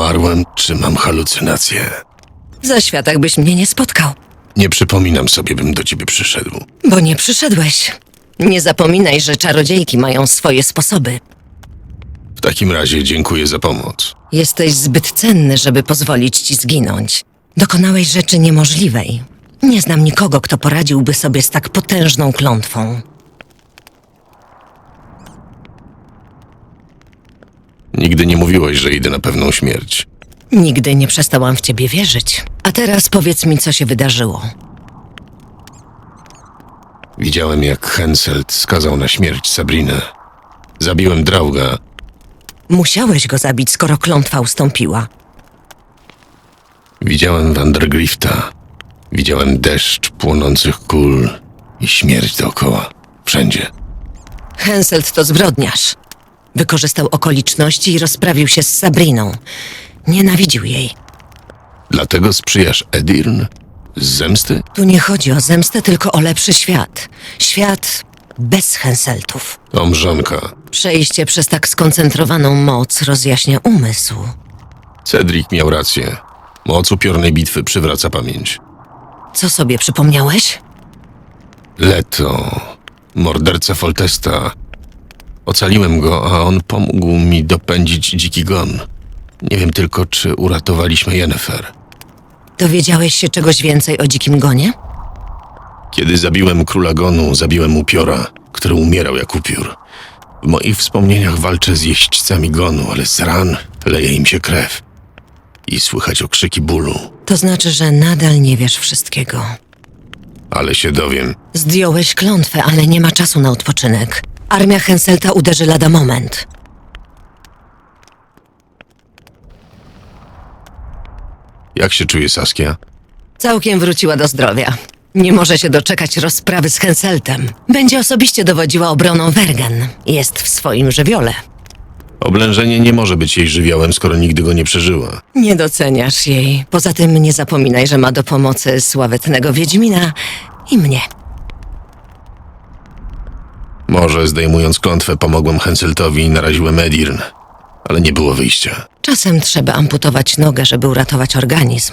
umarłem, czy mam halucynacje? W zaświatach byś mnie nie spotkał, Nie przypominam sobie, bym do ciebie przyszedł. bo nie przyszedłeś. Nie zapominaj, że czarodziejki mają swoje sposoby. W takim razie dziękuję za pomoc. Jesteś zbyt cenny, żeby pozwolić ci zginąć. Dokonałeś rzeczy niemożliwej. Nie znam nikogo, kto poradziłby sobie z tak potężną klątwą. Nigdy nie mówiłeś, że idę na pewną śmierć. Nigdy nie przestałam w ciebie wierzyć. A teraz powiedz mi, co się wydarzyło. Widziałem, jak Henselt skazał na śmierć Sabrinę. Zabiłem Drauga. Musiałeś go zabić, skoro klątwa ustąpiła. Widziałem Vandergrifta. Widziałem deszcz płonących kul i śmierć dookoła. Wszędzie. Henselt to zbrodniarz. Wykorzystał okoliczności i rozprawił się z Sabriną. Nienawidził jej. Dlatego sprzyjasz Edirn? Z zemsty? Tu nie chodzi o zemstę, tylko o lepszy świat. Świat bez Henseltów. Mrzonka. Przejście przez tak skoncentrowaną moc rozjaśnia umysł. Cedric miał rację. Moc upiornej bitwy przywraca pamięć. Co sobie przypomniałeś? Leto, morderca Foltesta. Ocaliłem go, a on pomógł mi dopędzić dziki gon. Nie wiem tylko, czy uratowaliśmy Yennefer. Dowiedziałeś się czegoś więcej o dzikim gonie? Kiedy zabiłem króla gonu, zabiłem upiora, który umierał jak upiór. W moich wspomnieniach walczę z jeźdźcami gonu, ale z ran leje im się krew. I słychać okrzyki bólu. To znaczy, że nadal nie wiesz wszystkiego. Ale się dowiem. Zdjąłeś klątwę, ale nie ma czasu na odpoczynek. Armia Henselta uderzy lada moment. Jak się czuje Saskia? Całkiem wróciła do zdrowia. Nie może się doczekać rozprawy z Henseltem. Będzie osobiście dowodziła obroną Wergen. Jest w swoim żywiole. Oblężenie nie może być jej żywiołem, skoro nigdy go nie przeżyła. Nie doceniasz jej. Poza tym nie zapominaj, że ma do pomocy sławetnego Wiedźmina i mnie. Może zdejmując klątwę pomogłem Henseltowi i naraziłem Edirn, ale nie było wyjścia. Czasem trzeba amputować nogę, żeby uratować organizm.